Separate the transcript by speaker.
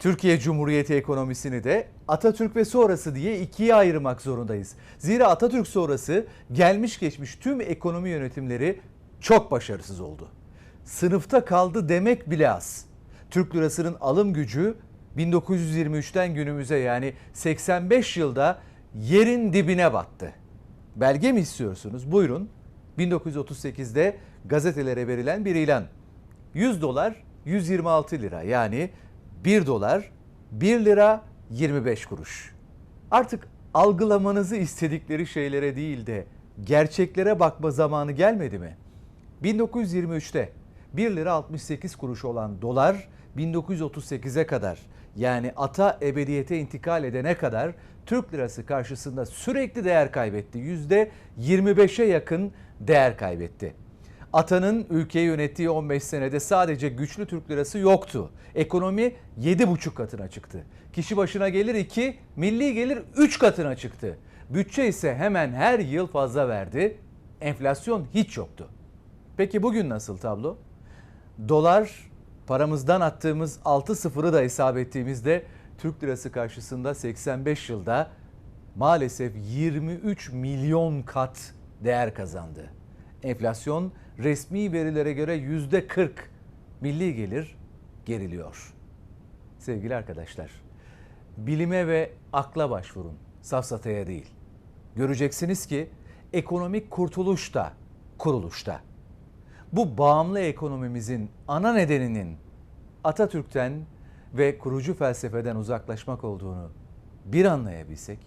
Speaker 1: Türkiye Cumhuriyeti ekonomisini de Atatürk ve sonrası diye ikiye ayırmak zorundayız. Zira Atatürk sonrası gelmiş geçmiş tüm ekonomi yönetimleri çok başarısız oldu. Sınıfta kaldı demek bile az. Türk lirasının alım gücü 1923'ten günümüze yani 85 yılda yerin dibine battı. Belge mi istiyorsunuz? Buyurun. 1938'de gazetelere verilen bir ilan. 100 dolar 126 lira yani 1 dolar 1 lira 25 kuruş. Artık algılamanızı istedikleri şeylere değil de gerçeklere bakma zamanı gelmedi mi? 1923'te 1 lira 68 kuruş olan dolar 1938'e kadar yani ata ebediyete intikal edene kadar Türk lirası karşısında sürekli değer kaybetti. %25'e yakın değer kaybetti. Atanın ülkeyi yönettiği 15 senede sadece güçlü Türk lirası yoktu. Ekonomi 7,5 katına çıktı. Kişi başına gelir 2, milli gelir 3 katına çıktı. Bütçe ise hemen her yıl fazla verdi. Enflasyon hiç yoktu. Peki bugün nasıl tablo? Dolar paramızdan attığımız 6 sıfırı da hesap ettiğimizde Türk lirası karşısında 85 yılda maalesef 23 milyon kat değer kazandı. Enflasyon resmi verilere göre yüzde 40 milli gelir geriliyor. Sevgili arkadaşlar, bilime ve akla başvurun, safsataya değil. Göreceksiniz ki ekonomik kurtuluş da kuruluşta. Bu bağımlı ekonomimizin ana nedeninin Atatürk'ten ve kurucu felsefeden uzaklaşmak olduğunu bir anlayabilsek